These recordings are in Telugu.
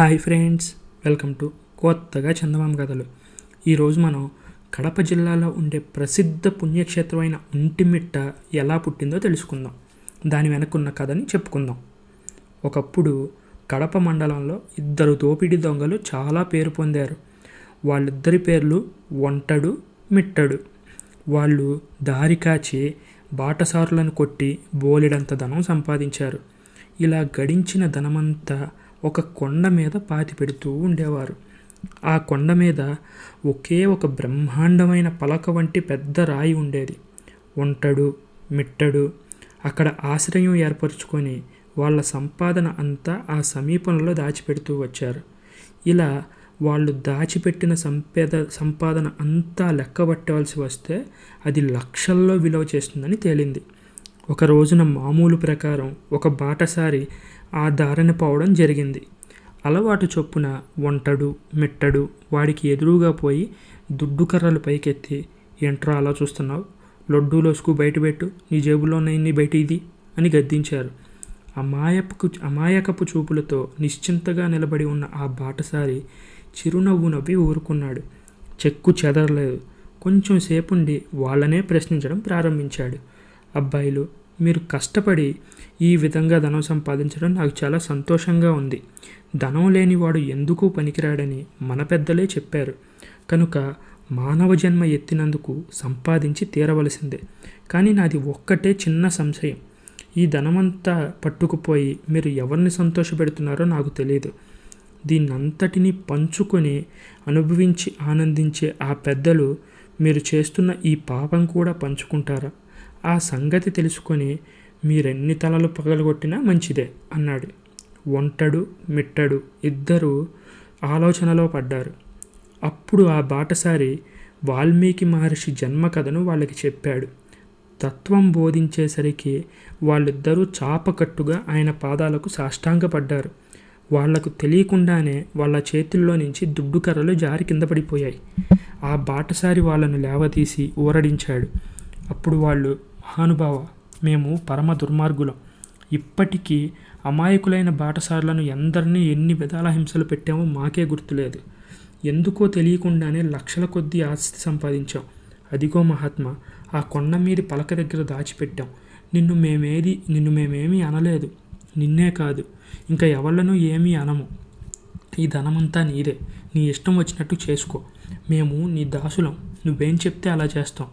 హాయ్ ఫ్రెండ్స్ వెల్కమ్ టు కొత్తగా చందమామ కథలు. ఈరోజు మనం కడప జిల్లాలో ఉండే ప్రసిద్ధ పుణ్యక్షేత్రమైన ఒంటిమిట్ట ఎలా పుట్టిందో తెలుసుకుందాం. దాని వెనకున్న కథని చెప్పుకుందాం. ఒకప్పుడు కడప మండలంలో ఇద్దరు దోపిడీ దొంగలు చాలా పేరు పొందారు. వాళ్ళిద్దరి పేర్లు వంటడు మిట్టడు. వాళ్ళు దారి కాచి బాటసారులను కొట్టి బోలెడంత ధనం సంపాదించారు. ఇలా గడించిన ధనమంతా ఒక కొండ మీద పాతి పెడుతూ ఉండేవారు. ఆ కొండ మీద ఒకే ఒక బ్రహ్మాండమైన పలక వంటి పెద్ద రాయి ఉండేది. ఒంటడు మిట్టడు అక్కడ ఆశ్రయం ఏర్పరచుకొని వాళ్ళ సంపాదన అంతా ఆ సమీపంలో దాచిపెడుతూ వచ్చారు. ఇలా వాళ్ళు దాచిపెట్టిన సంపేద సంపాదన అంతా లెక్కబట్టవలసి వస్తే అది లక్షల్లో విలువ చేస్తుందని తేలింది. ఒక రోజున మామూలు ప్రకారం ఒక బాటసారి ఆ దారిన పోవడం జరిగింది. అలవాటు చొప్పున వంటడు మిట్టడు వాడికి ఎదురుగా పోయి దుడ్డు కర్రలు పైకెత్తి ఎంట్రా అలా చూస్తున్నావు? లొడ్డూలోసుకు బయటపెట్టు నీ జేబులో బయట ఇది అని గద్దించారు. అమాయపు అమాయకపు చూపులతో నిశ్చింతగా నిలబడి ఉన్న ఆ బాటసారి చిరునవ్వు నవ్వి ఊరుకున్నాడు. చెక్కు చెదరలేదు. కొంచెం సేపుండి వాళ్ళనే ప్రశ్నించడం ప్రారంభించాడు. అబ్బాయిలు మీరు కష్టపడి ఈ విధంగా ధనం సంపాదించడం నాకు చాలా సంతోషంగా ఉంది. ధనం లేనివాడు ఎందుకు పనికిరాడని మన పెద్దలే చెప్పారు. కనుక మానవ జన్మ ఎత్తినందుకు సంపాదించి తీరవలసిందే. కానీ నాది ఒక్కటే చిన్న సంశయం. ఈ ధనమంతా పట్టుకుపోయి మీరు ఎవరిని సంతోషపెడుతున్నారో నాకు తెలియదు దీన్నంతటినీ పంచుకొని అనుభవించి ఆనందించే ఆ పెద్దలు మీరు చేస్తున్న ఈ పాపం కూడా పంచుకుంటారా? ఆ సంగతి తెలుసుకొని మీరెన్ని తలలు పగలగొట్టినా మంచిదే అన్నాడు. ఒంటడు మిట్టడు ఇద్దరు ఆలోచనలో పడ్డారు. అప్పుడు ఆ బాటసారి వాల్మీకి మహర్షి జన్మ కథను వాళ్ళకి చెప్పాడు. తత్వం బోధించేసరికి వాళ్ళిద్దరూ చాపకట్టుగా ఆయన పాదాలకు సాష్టాంగపడ్డారు. వాళ్ళకు తెలియకుండానే వాళ్ళ చేతుల్లో నుంచి దుడ్డు కర్రలు జారి కింద పడిపోయాయి. ఆ బాటసారి వాళ్ళను లేవతీసి ఊరడించాడు. అప్పుడు వాళ్ళు మహానుభావ మేము పరమ దుర్మార్గులం. ఇప్పటికీ అమాయకులైన బాటసారులను ఎందరినీ ఎన్ని విధాల హింసలు పెట్టామో మాకే గుర్తులేదు. ఎందుకో తెలియకుండానే లక్షల కొద్దీ ఆస్తి సంపాదించాం. అదిగో మహాత్మా ఆ కొండ మీది పలక దగ్గర దాచిపెట్టాం. నిన్ను మేమేది నిన్ను మేమేమీ అనలేదు. నిన్నే కాదు ఇంకా ఎవళ్ళను ఏమీ అనము. ఈ ధనమంతా నీదే. నీ ఇష్టం వచ్చినట్టు చేసుకో. మేము నీ దాసులం. నువ్వేం చెప్తే అలా చేస్తాం.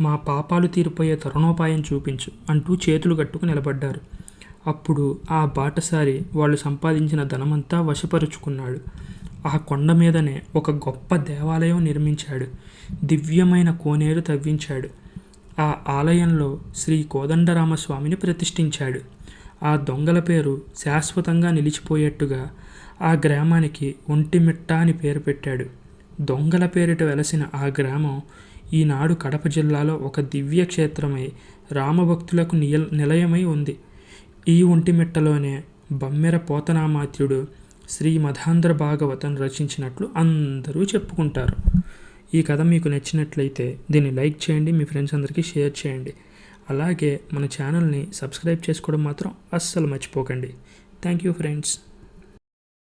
మా పాపాలు తీరిపోయే తరుణోపాయం చూపించు అంటూ చేతులు కట్టుకు నిలబడ్డారు. అప్పుడు ఆ బాటసారి వాళ్ళు సంపాదించిన ధనమంతా వశపరుచుకున్నాడు. ఆ కొండ మీదనే ఒక గొప్ప దేవాలయం నిర్మించాడు. దివ్యమైన కోనేరు తవ్వించాడు. ఆ ఆలయంలో శ్రీ కోదండరామస్వామిని ప్రతిష్ఠించాడు. ఆ దొంగల పేరు శాశ్వతంగా నిలిచిపోయేట్టుగా ఆ గ్రామానికి ఒంటిమిట్ట అని పేరు పెట్టాడు. దొంగల పేరిట వెలసిన ఆ గ్రామం ఈనాడు కడప జిల్లాలో ఒక దివ్య క్షేత్రమై రామభక్తులకు నియ నిలయమై ఉంది. ఈ ఒంటిమిట్టలోనే బమ్మెర పోతనామాత్యుడు శ్రీ మధాంధ్ర భాగవతం రచించినట్లు అందరూ చెప్పుకుంటారు. ఈ కథ మీకు నచ్చినట్లయితే దీన్ని లైక్ చేయండి మీ ఫ్రెండ్స్ అందరికీ షేర్ చేయండి. అలాగే మన ఛానల్ని సబ్స్క్రైబ్ చేసుకోవడం మాత్రం అస్సలు మర్చిపోకండి. Thank you friends.